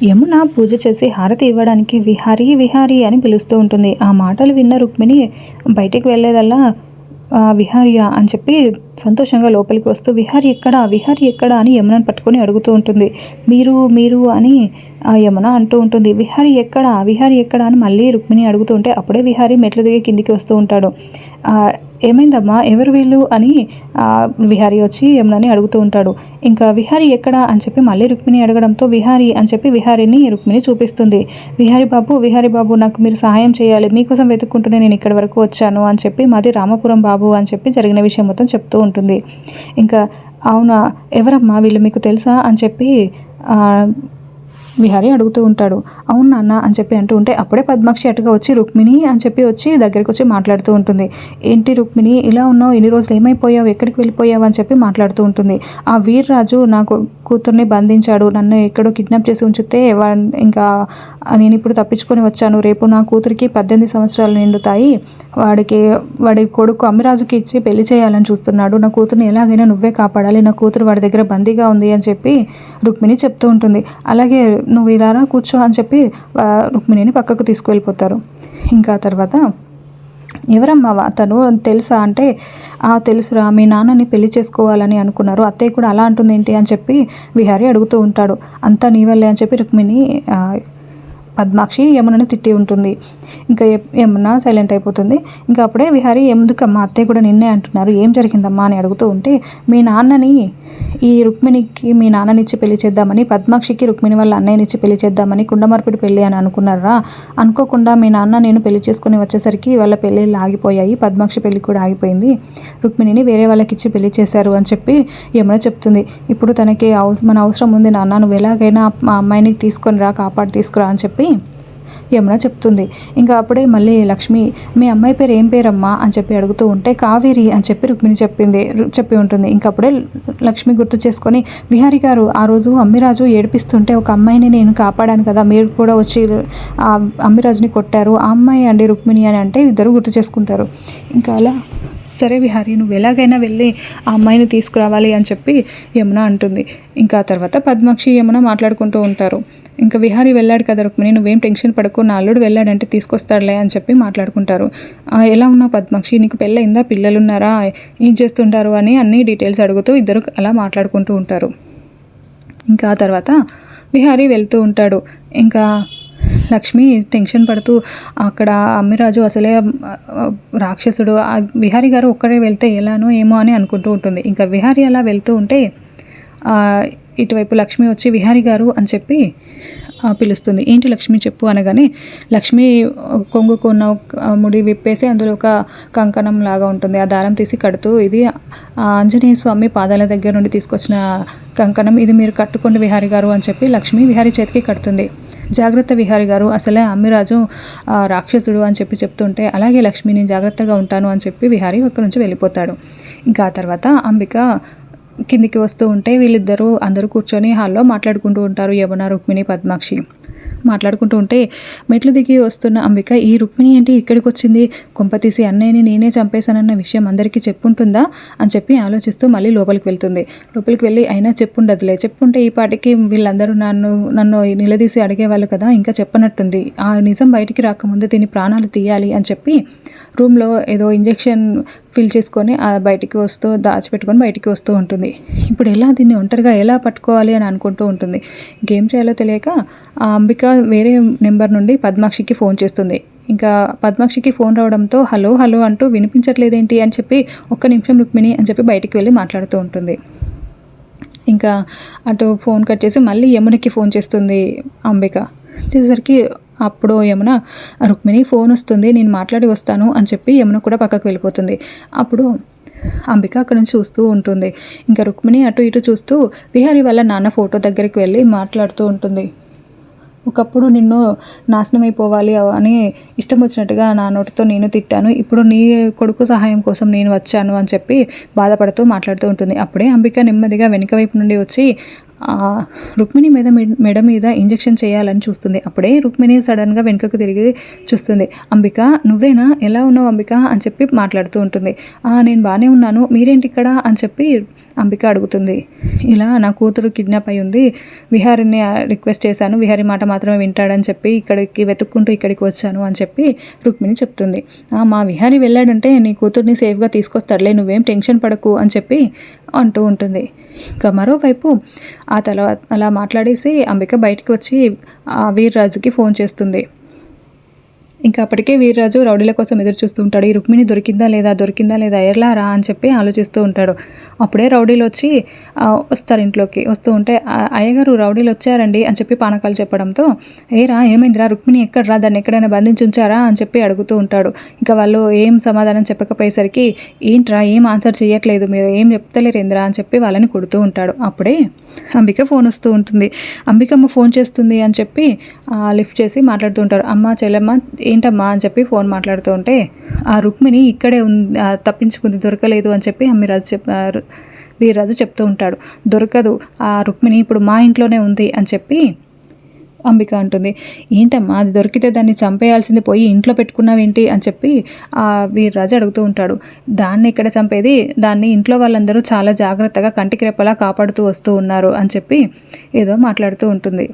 యమున పూజ చేసి హారతి ఇవ్వడానికి విహారీ విహారీ అని పిలుస్తూ ఉంటుంది. ఆ మాటలు విన్న రుక్మిణి బయటికి వెళ్ళేదల్లా "ఆ, విహారియా అని చెప్పి సంతోషంగా లోపలికి వస్తూ విహారి ఎక్కడ? విహారి ఎక్కడ? అని యమునను పట్టుకొని అడుగుతూ ఉంటుంది. మీరు మీరు అని ఆ యమున అంటూ ఉంటుంది. విహారి ఎక్కడ? విహారి ఎక్కడ? అని మళ్ళీ రుక్మిణి అడుగుతూ ఉంటే అప్పుడే విహారి మెట్ల దిగి కిందికి వస్తూ ఉంటాడు. ఏమైందమ్మా? ఎవరు వీళ్ళు అని విహారీ విహారి వచ్చి యమునని అడుగుతూ ఉంటాడు. ఇంకా విహారి ఎక్కడా అని చెప్పి మళ్ళీ రుక్మిణి అడగడంతో విహారి అని చెప్పి విహారిని రుక్మిణి చూపిస్తుంది. విహారి బాబు విహారి బాబు నాకు మీరు సహాయం చేయాలి. మీకోసం వెతుక్కుంటూనే నేను ఇక్కడి వరకు వచ్చాను అని చెప్పి మాది రామపురం బాబు అని చెప్పి జరిగిన విషయం మొత్తం చెప్తూ ఉంటుంది. ఇంకా అవునా? ఎవరమ్మా వీళ్ళు మీకు తెలుసా అని చెప్పి విహారీ అడుగుతూ ఉంటాడు అవును నాన్న అని చెప్పి అంటూ ఉంటే అప్పుడే పద్మాక్షి అటుగా వచ్చి రుక్మిణి అని చెప్పి వచ్చి దగ్గరికి వచ్చి మాట్లాడుతూ ఉంటుంది. ఏంటి రుక్మిణి ఇలా ఉన్నావు ఎన్ని రోజులు ఏమైపోయావు ఎక్కడికి వెళ్ళిపోయావు అని చెప్పి మాట్లాడుతూ ఉంటుంది. ఆ వీర్రాజు నాకు కూతుర్ని బంధించాడు. నన్ను ఎక్కడో కిడ్నాప్ చేసి ఉంచితే వా- ఇంకా నేను ఇప్పుడు తప్పించుకొని వచ్చాను. రేపు నా కూతురికి పద్దెనిమిది సంవత్సరాలు నిండుతాయి. వాడికి వాడి కొడుకు అమ్మిరాజుకి ఇచ్చి పెళ్ళి చేయాలని చూస్తున్నాడు. నా కూతుర్ని ఎలాగైనా నువ్వే కాపాడాలి. నా కూతురు వాడి దగ్గర బందీగా ఉంది అని చెప్పి రుక్మిణి చెప్తూ ఉంటుంది. అలాగే నువ్వు ఇలా కూర్చో అని చెప్పి రుక్మిణిని పక్కకు తీసుకువెళ్ళిపోతారు. ఇంకా తర్వాత ఎవరమ్మా అతను తెలుసా అంటే "ఆ, తెలుసురా మీ నాన్నని పెళ్ళి చేసుకోవాలని అనుకున్నారు. అత్తయ్య కూడా అలా అంటుంది ఏంటి అని చెప్పి విహారి అడుగుతూ ఉంటాడు. అంతా నీ వల్లే అని చెప్పి రుక్మిణి పద్మాక్షి యమునని తిట్టి ఉంటుంది. ఇంకా యమున సైలెంట్ అయిపోతుంది. ఇంకా అప్పుడే విహారి ఎందుకమ్మా అత్తయ్య కూడా నిన్నే అంటున్నారు. ఏం జరిగిందమ్మా? అని అడుగుతూ ఉంటే మీ నాన్నని ఈ రుక్మిణికి మీ నాన్ననిచ్చి పెళ్ళి చేద్దామని పద్మాక్షికి రుక్మిణి వాళ్ళ అన్నయ్యనిచ్చి పెళ్ళి చేద్దామని కుండమార్పిడి పెళ్ళి అని అనుకున్నారా? అనుకోకుండా మీ నాన్న నేను పెళ్ళి చేసుకుని వచ్చేసరికి వాళ్ళ పెళ్ళిళ్ళు ఆగిపోయాయి. పద్మాక్షి పెళ్ళి కూడా ఆగిపోయింది. రుక్మిణిని వేరే వాళ్ళకి ఇచ్చి పెళ్ళి చేశారు అని చెప్పి యమున చెప్తుంది. ఇప్పుడు తనకి అవసరం మన అవసరం ఉంది నాన్న. నువ్వు ఎలాగైనా మా అమ్మాయిని తీసుకొని రా కాపాడు తీసుకురా అని చెప్పి యమున చెప్తుంది ఇంకా అప్పుడే మళ్ళీ లక్ష్మి మీ అమ్మాయి పేరు ఏం పేరమ్మా? అని చెప్పి అడుగుతూ ఉంటే కావేరి అని చెప్పి రుక్మిణి చెప్పింది చెప్పి ఉంటుంది. ఇంకా అప్పుడే లక్ష్మి గుర్తు చేసుకొని విహారి గారు ఆ రోజు అమ్మిరాజు ఏడిపిస్తుంటే ఒక అమ్మాయిని నేను కాపాడాను కదా మీరు కూడా వచ్చి ఆ అమ్మిరాజుని కొట్టారు ఆ అమ్మాయి అండి రుక్మిణి అని అంటే ఇద్దరు గుర్తు చేసుకుంటారు. ఇంకా అలా సరే విహారి నువ్వు ఎలాగైనా వెళ్ళి ఆ అమ్మాయిని తీసుకురావాలి అని చెప్పి యమున అంటుంది. ఇంకా తర్వాత పద్మాక్షి యమున మాట్లాడుకుంటూ ఉంటారు. ఇంకా విహారి వెళ్ళాడు కదా రుక్మిణి నువ్వేం టెన్షన్ పడకు నా అల్లుడు వెళ్ళాడంటే తీసుకొస్తాడులే అని చెప్పి మాట్లాడుకుంటారు. ఎలా ఉన్నావు పద్మాక్షి? నీకు పెళ్ళయిందా? పిల్లలు ఉన్నారా ఏం చేస్తుంటారు? అని అన్ని డీటెయిల్స్ అడుగుతూ ఇద్దరు అలా మాట్లాడుకుంటూ ఉంటారు. ఇంకా ఆ తర్వాత విహారీ వెళ్తూ ఉంటాడు. ఇంకా లక్ష్మి టెన్షన్ పడుతూ అక్కడ అమ్మిరాజు అసలే రాక్షసుడు ఆ విహారీ గారు ఒక్కరే వెళ్తే ఎలానో ఏమో అని అనుకుంటూ ఉంటుంది. ఇంకా విహారీ అలా వెళ్తూ ఉంటే ఇటువైపు లక్ష్మి వచ్చి విహారీ గారు అని చెప్పి పిలుస్తుంది. ఏంటి లక్ష్మి? చెప్పు అనగానే లక్ష్మి కొంగుకున్న ముడి విప్పేసి అందులో ఒక కంకణం లాగా ఉంటుంది. ఆ దారం తీసి కడుతూ ఇది ఆ ఆంజనేయ స్వామి పాదాల దగ్గర నుండి తీసుకొచ్చిన కంకణం. ఇది మీరు కట్టుకోండి విహారి గారు అని చెప్పి లక్ష్మి విహారి చేతికి కడుతుంది. జాగ్రత్త విహారి గారు అసలే అమ్మిరాజు రాక్షసుడు అని చెప్పి చెప్తుంటే అలాగే లక్ష్మి నేను జాగ్రత్తగా ఉంటాను అని చెప్పి విహారి అక్కడి నుంచి వెళ్ళిపోతాడు. ఇంకా ఆ తర్వాత అంబిక కిందికి వస్తూ ఉంటే వీళ్ళిద్దరూ అందరూ కూర్చొని హాల్లో మాట్లాడుకుంటూ ఉంటారు యమున రుక్మిణి పద్మాక్షి. మాట్లాడుకుంటూ ఉంటే మెట్లు దిగి వస్తున్న అంబిక ఈ రుక్మిణి ఏంటి ఇక్కడికి వచ్చింది? కొంపతీసి అన్నయ్యని నేనే చంపేశానన్న విషయం అందరికీ చెప్పుంటుందా? అని చెప్పి ఆలోచిస్తూ మళ్ళీ లోపలికి వెళ్తుంది. లోపలికి వెళ్ళి అయినా చెప్పుండదులే. చెప్పుంటే ఈ పాటికి వీళ్ళందరూ నన్ను నన్ను నిలదీసి అడిగేవాళ్ళు కదా ఇంకా చెప్పనట్టుంది. ఆ నిజం బయటికి రాకముందు దీని ప్రాణాలు తీయాలి అని చెప్పి రూమ్లో ఏదో ఇంజెక్షన్ ఫిల్ చేసుకొని బయటికి వస్తూ దాచిపెట్టుకొని బయటికి వస్తూ ఉంటుంది. ఇప్పుడు ఎలా దీన్ని ఒంటరిగా ఎలా పట్టుకోవాలి అని అనుకుంటూ ఉంటుంది. గేమ్ చేయాలో తెలియక ఆ అంబిక వేరే నెంబర్ నుండి పద్మాక్షికి ఫోన్ చేస్తుంది. ఇంకా పద్మాక్షికి ఫోన్ రావడంతో హలో హలో అంటూ వినిపించట్లేదేంటి అని చెప్పి ఒక్క నిమిషం రుక్మిణి అని చెప్పి బయటికి వెళ్ళి మాట్లాడుతూ ఉంటుంది. ఇంకా అటు ఫోన్ కట్ చేసి మళ్ళీ యమునికి ఫోన్ చేస్తుంది అంబిక. చేసేసరికి అప్పుడు యమున రుక్మిణి ఫోన్ వస్తుంది నేను మాట్లాడి వస్తాను అని చెప్పి యమున కూడా పక్కకు వెళ్ళిపోతుంది. అప్పుడు అంబిక అక్కడ నుంచి చూస్తూ ఉంటుంది. ఇంకా రుక్మిణి అటు ఇటు చూస్తూ విహారీ వాళ్ళ నాన్న ఫోటో దగ్గరికి వెళ్ళి మాట్లాడుతూ ఉంటుంది. ఒకప్పుడు నిన్ను నాశనం అయిపోవాలి అని ఇష్టం వచ్చినట్టుగా నా నోటితో నేను తిట్టాను. ఇప్పుడు నీ కొడుకు సహాయం కోసం నేను వచ్చాను అని చెప్పి బాధపడుతూ మాట్లాడుతూ ఉంటుంది. అప్పుడే అంబిక నెమ్మదిగా వెనుక వైపు నుండి వచ్చి రుక్మిణి మీద మెడ- మీద ఇంజెక్షన్ చేయాలని చూస్తుంది. అప్పుడే రుక్మిణి సడన్గా వెనుకకు తిరిగి చూస్తుంది. అంబిక నువ్వేనా? ఎలా ఉన్నావు అంబిక? అని చెప్పి మాట్లాడుతూ ఉంటుంది. నేను బాగానే ఉన్నాను. మీరేంటి ఇక్కడ? అని చెప్పి అంబిక అడుగుతుంది. ఇలా నా కూతురు కిడ్నాప్ అయి ఉంది. విహారిని రిక్వెస్ట్ చేశాను. విహారి మాట మాత్రమే వింటాడని చెప్పి ఇక్కడికి వెతుక్కుంటూ ఇక్కడికి వచ్చాను అని చెప్పి రుక్మిణి చెప్తుంది. మా విహారి వెళ్ళాడంటే నీ కూతుర్ని సేఫ్గా తీసుకొస్తాడులే. నువ్వేం టెన్షన్ పడకు అని చెప్పి అంటూ ఉంటుంది. ఇంకా మరోవైపు ఆ తర్వాత అలా మాట్లాడేసి అంబిక బయటకు వచ్చి ఆ వీర్రాజుకి ఫోన్ చేస్తుంది. ఇంకా అప్పటికే వీర్రాజు రౌడీల కోసం ఎదురు చూస్తూ ఉంటాడు. ఈ రుక్మిణి దొరికిందా లేదా దొరికిందా లేదా ఎలా రా అని చెప్పి ఆలోచిస్తూ ఉంటాడు. అప్పుడే రౌడీలు వచ్చి వస్తారు ఇంట్లోకి. వస్తూ ఉంటే అయ్యగారు రౌడీలు వచ్చారండి అని చెప్పి పానకాలు చెప్పడంతో ఏరా ఏమైందిరా? రుక్మిణి ఎక్కడరా దాన్ని ఎక్కడైనా బంధించి ఉంచారా అని చెప్పి అడుగుతూ ఉంటాడు. ఇంకా వాళ్ళు ఏం సమాధానం చెప్పకపోయేసరికి ఏంట్రా ఏం ఆన్సర్ చేయట్లేదు మీరు? ఏం చెప్తలేరు ఇంద్రా? అని చెప్పి వాళ్ళని కొడుతూ ఉంటాడు. అప్పుడే అంబిక ఫోన్ వస్తూ ఉంటుంది. అంబికమ్మ ఫోన్ చేస్తుంది అని చెప్పి లిఫ్ట్ చేసి మాట్లాడుతూ ఉంటారు అమ్మ చెల్లెమ్మ ఏంటమ్మా అని చెప్పి ఫోన్ మాట్లాడుతూ ఉంటే ఆ రుక్మిణి ఇక్కడే ఉంది తప్పించుకుంది దొరకలేదు అని చెప్పి అమ్మిరాజు చెప్ వీరజు వీర్రాజు చెప్తూ ఉంటాడు. దొరకదు ఆ రుక్మిణి ఇప్పుడు మా ఇంట్లోనే ఉంది అని చెప్పి అంబిక అంటుంది. ఏంటమ్మా అది దొరికితే దాన్ని చంపేయాల్సింది పోయి ఇంట్లో పెట్టుకున్నావేంటి? అని చెప్పి ఆ వీర్రాజు అడుగుతూ ఉంటాడు. దాన్ని ఇక్కడ చంపేది దాన్ని ఇంట్లో వాళ్ళందరూ చాలా జాగ్రత్తగా కంటికి రెప్పలా కాపాడుతూ వస్తూ ఉన్నారు అని చెప్పి ఏదో మాట్లాడుతూ ఉంటుంది.